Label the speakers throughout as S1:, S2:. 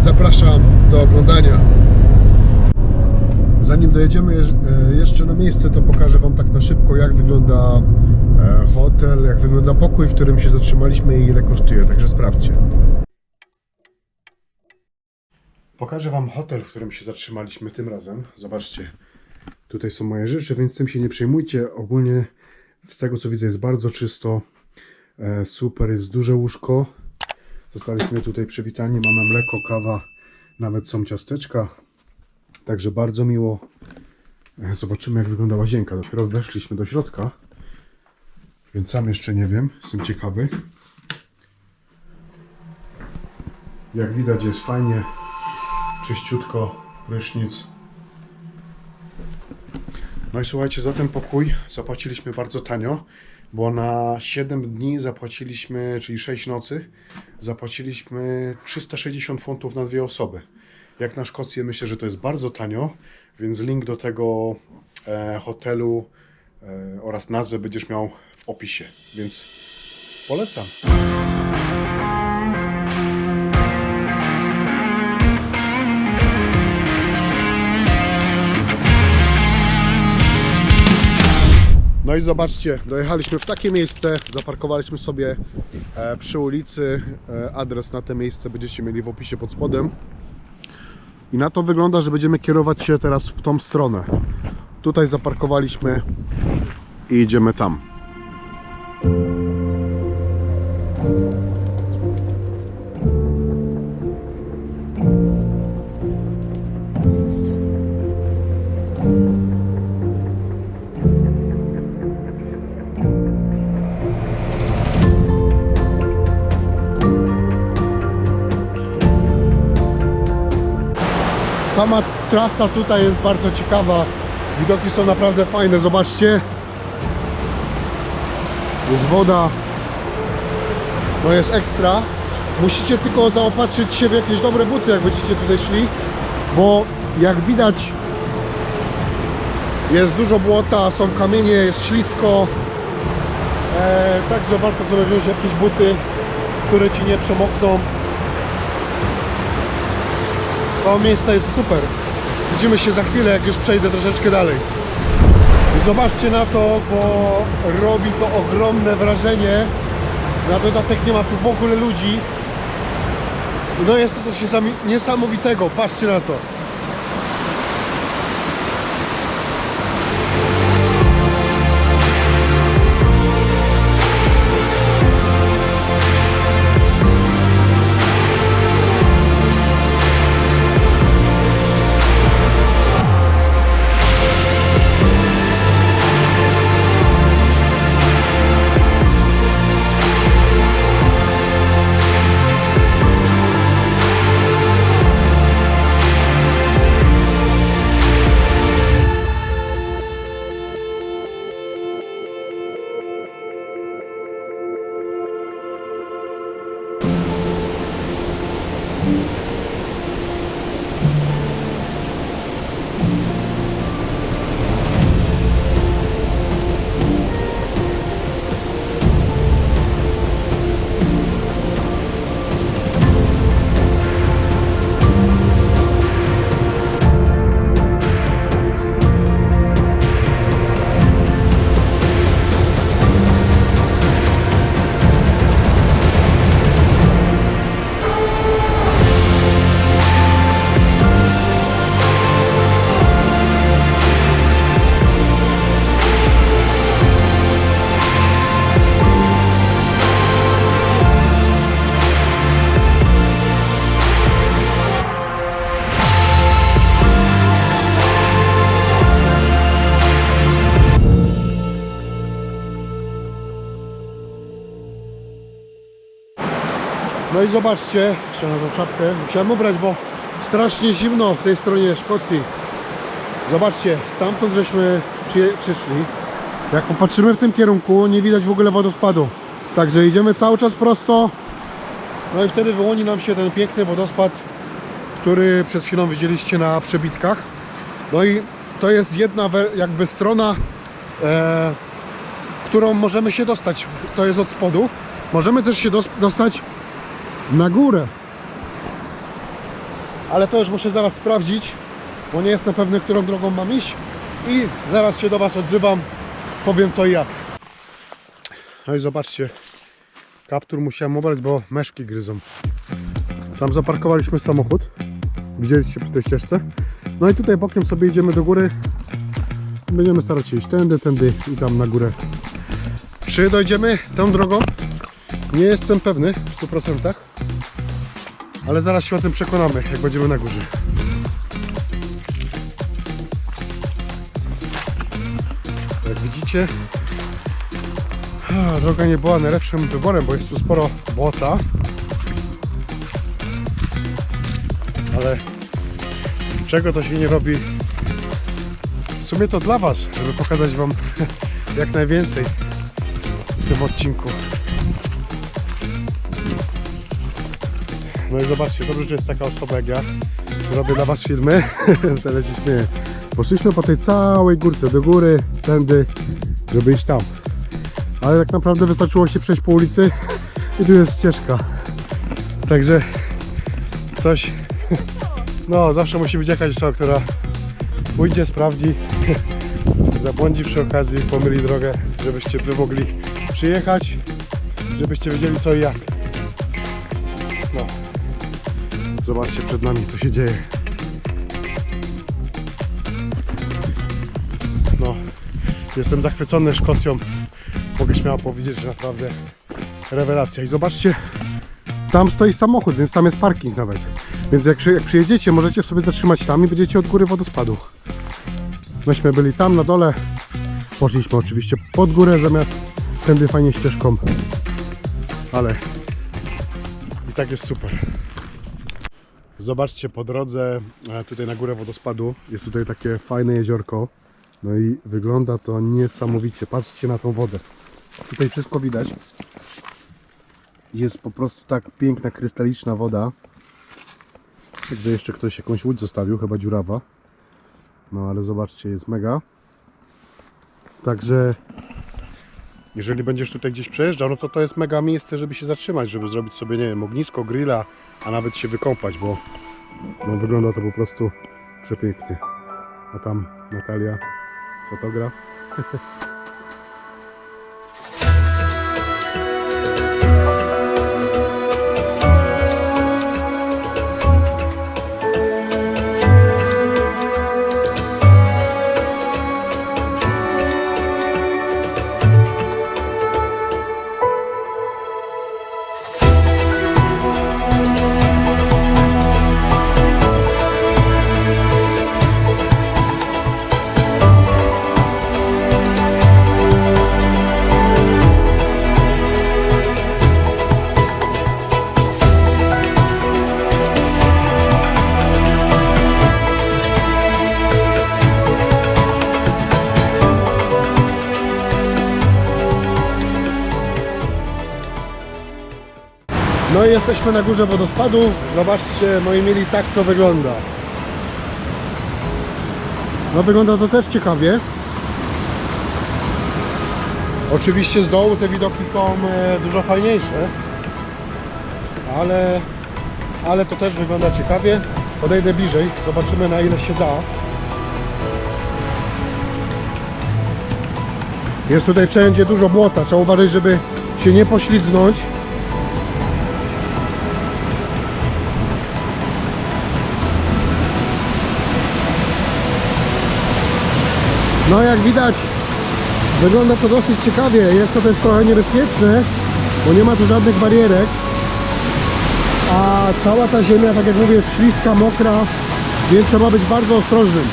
S1: zapraszam do oglądania. Zanim dojedziemy je- e, jeszcze na miejsce, to pokażę Wam tak na szybko, jak wygląda e, hotel, jak wygląda pokój, w którym się zatrzymaliśmy i ile kosztuje, także sprawdźcie. Pokażę Wam hotel, w którym się zatrzymaliśmy tym razem. Zobaczcie, tutaj są moje rzeczy, więc tym się nie przejmujcie. Ogólnie z tego co widzę jest bardzo czysto, e, super, jest duże łóżko. Zostaliśmy tutaj przywitani, mamy mleko, kawa, nawet są ciasteczka. Także bardzo miło. E, Zobaczymy jak wygląda łazienka. Dopiero weszliśmy do środka. Więc sam jeszcze nie wiem, jestem ciekawy. Jak widać jest fajnie, czyściutko, prysznic. No i słuchajcie, za ten pokój zapłaciliśmy bardzo tanio, bo na 7 dni zapłaciliśmy, czyli 6 nocy, zapłaciliśmy 360 funtów na dwie osoby. Jak na Szkocję myślę, że to jest bardzo tanio, więc link do tego e, hotelu e, oraz nazwę będziesz miał w opisie, więc polecam. No i zobaczcie, dojechaliśmy w takie miejsce, zaparkowaliśmy sobie e, przy ulicy. E, adres na te miejsce będziecie mieli w opisie pod spodem. I na to wygląda, że będziemy kierować się teraz w tą stronę. Tutaj zaparkowaliśmy i idziemy tam. Sama trasa tutaj jest bardzo ciekawa. Widoki są naprawdę fajne, zobaczcie. Jest woda. No jest ekstra. Musicie tylko zaopatrzyć się w jakieś dobre buty, jak będziecie tutaj szli, bo jak widać jest dużo błota, są kamienie, jest ślisko. E, także warto sobie wziąć jakieś buty, które ci nie przemokną. To miejsce jest super. Widzimy się za chwilę, jak już przejdę troszeczkę dalej. Zobaczcie na to, bo robi to ogromne wrażenie. Na dodatek nie ma tu w ogóle ludzi. No jest to coś niesamowitego. Patrzcie na to. Amen. No i zobaczcie, jeszcze na tą czapkę musiałem ubrać, bo strasznie zimno w tej stronie Szkocji. Zobaczcie, stamtąd żeśmy przy, przyszli. Jak popatrzymy w tym kierunku, nie widać w ogóle wodospadu. Także idziemy cały czas prosto. No i wtedy wyłoni nam się ten piękny wodospad, który przed chwilą widzieliście na przebitkach. No i to jest jedna jakby strona, e, którą możemy się dostać. To jest od spodu. Możemy też się dos- dostać na górę. ale to już muszę zaraz sprawdzić, bo nie jestem pewny, którą drogą mam iść i zaraz się do Was odzywam, powiem co i jak. No i zobaczcie, kaptur musiałem obrać, bo meszki gryzą. Tam zaparkowaliśmy samochód, widzieliście przy tej ścieżce. No i tutaj bokiem sobie idziemy do góry. Będziemy starać się iść tędy, tędy i tam na górę. Czy dojdziemy tą drogą? Nie jestem pewny w 100%, ale zaraz się o tym przekonamy, jak będziemy na górze. Jak widzicie, droga nie była najlepszym wyborem, bo jest tu sporo błota. Ale czego to się nie robi? W sumie to dla Was, żeby pokazać Wam jak najwięcej w tym odcinku. No i zobaczcie, dobrze, że jest taka osoba jak ja. Robię dla Was filmy. Teraz się śmieję. Poszliśmy po tej całej górce do góry, tędy, żeby iść tam. Ale tak naprawdę wystarczyło się przejść po ulicy i tu jest ścieżka. Także ktoś, no zawsze musi być jakaś osoba, która pójdzie, sprawdzi, zabłądzi przy okazji, pomyli drogę, żebyście wy mogli przyjechać, żebyście wiedzieli co i jak. Zobaczcie przed nami co się dzieje. No, jestem zachwycony Szkocją. Mogę śmiało powiedzieć, że naprawdę rewelacja. I zobaczcie, tam stoi samochód, więc tam jest parking nawet. Więc jak, jak przyjedziecie, możecie sobie zatrzymać tam i będziecie od góry wodospadu. Myśmy byli tam na dole. Poszliśmy oczywiście pod górę zamiast tędy fajnie ścieżką. Ale i tak jest super. Zobaczcie po drodze e, tutaj na górę wodospadu. Jest tutaj takie fajne jeziorko. No i wygląda to niesamowicie. Patrzcie na tą wodę. Tutaj wszystko widać. Jest po prostu tak piękna, krystaliczna woda. Jakby jeszcze ktoś jakąś łódź zostawił, chyba dziurawa. No ale zobaczcie, jest mega. Także jeżeli będziesz tutaj gdzieś przejeżdżał, no to to jest mega miejsce, żeby się zatrzymać, żeby zrobić sobie, nie wiem, ognisko, grilla, a nawet się wykąpać, bo no, wygląda to po prostu przepięknie. A tam Natalia, fotograf. No i jesteśmy na górze wodospadu. Zobaczcie, moi mili, tak to wygląda. No wygląda to też ciekawie. Oczywiście z dołu te widoki są e, dużo fajniejsze. Ale, ale to też wygląda ciekawie. Podejdę bliżej, zobaczymy na ile się da. Jest tutaj wszędzie dużo błota. Trzeba uważać, żeby się nie poślizgnąć. No jak widać wygląda to dosyć ciekawie. Jest to też trochę niebezpieczne, bo nie ma tu żadnych barierek. A cała ta ziemia, tak jak mówię, jest śliska, mokra, więc trzeba być bardzo ostrożnym.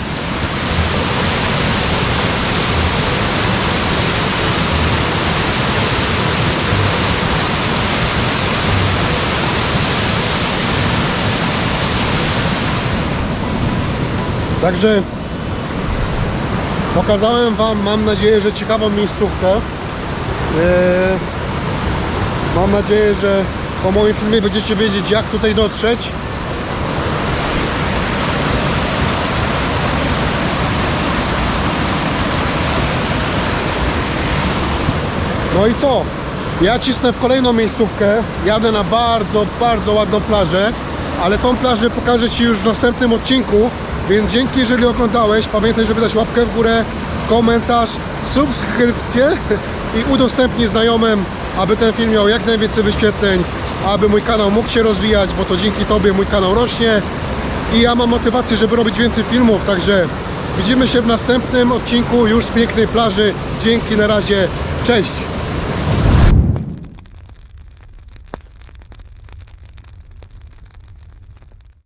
S1: Także Pokazałem Wam, mam nadzieję, że ciekawą miejscówkę. Eee, Mam nadzieję, że po moim filmie będziecie wiedzieć, jak tutaj dotrzeć. No i co? Ja cisnę w kolejną miejscówkę. Jadę na bardzo, bardzo ładną plażę. ale tą plażę pokażę Ci już w następnym odcinku, więc dzięki, jeżeli oglądałeś, pamiętaj, żeby dać łapkę w górę, komentarz, subskrypcję i udostępnij znajomym, aby ten film miał jak najwięcej wyświetleń, aby mój kanał mógł się rozwijać, bo to dzięki Tobie mój kanał rośnie i ja mam motywację, żeby robić więcej filmów, także widzimy się w następnym odcinku już z pięknej plaży. Dzięki, na razie, cześć!